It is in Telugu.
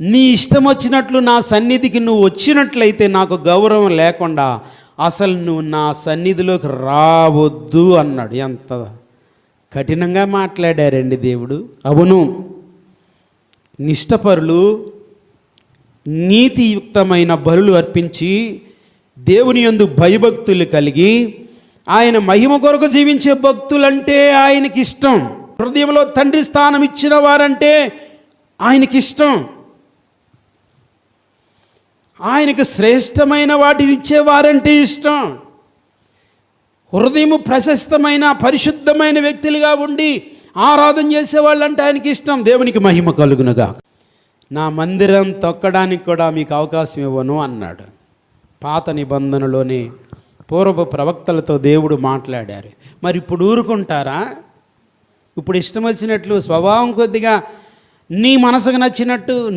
నీ ఇష్టం వచ్చినట్లు నా సన్నిధికి నువ్వు వచ్చినట్లయితే నాకు గౌరవం లేకుండా అసలు నువ్వు నా సన్నిధిలోకి రావద్దు అన్నాడు. ఎంత కఠినంగా మాట్లాడారండి దేవుడు. అవును. నిష్టపరులు నీతియుక్తమైన బలులు అర్పించి దేవుని యందు భయభక్తులు కలిగి ఆయన మహిమ కొరకు జీవించే భక్తులంటే ఆయనకి ఇష్టం హృదయంలో తండ్రి స్థానం ఇచ్చిన వారంటే ఆయనకి ఇష్టం ఆయనకు శ్రేష్టమైన వాటిని ఇచ్చేవారంటే ఇష్టం. హృదయము ప్రశస్తమైన పరిశుద్ధమైన వ్యక్తులుగా ఉండి ఆరాధన చేసేవాళ్ళంటే ఆయనకి ఇష్టం. దేవునికి మహిమ కలుగునుగా. నా మందిరం తొక్కడానికి కూడా మీకు అవకాశం ఇవ్వను అన్నాడు. పాత నిబంధనలోని పూర్వపు ప్రవక్తలతో దేవుడు మాట్లాడారు. మరి ఇప్పుడు ఊరుకుంటారా? ఇప్పుడు ఇష్టం వచ్చినట్లు స్వభావం కొద్దిగా నీ మనసుకు నచ్చినట్టు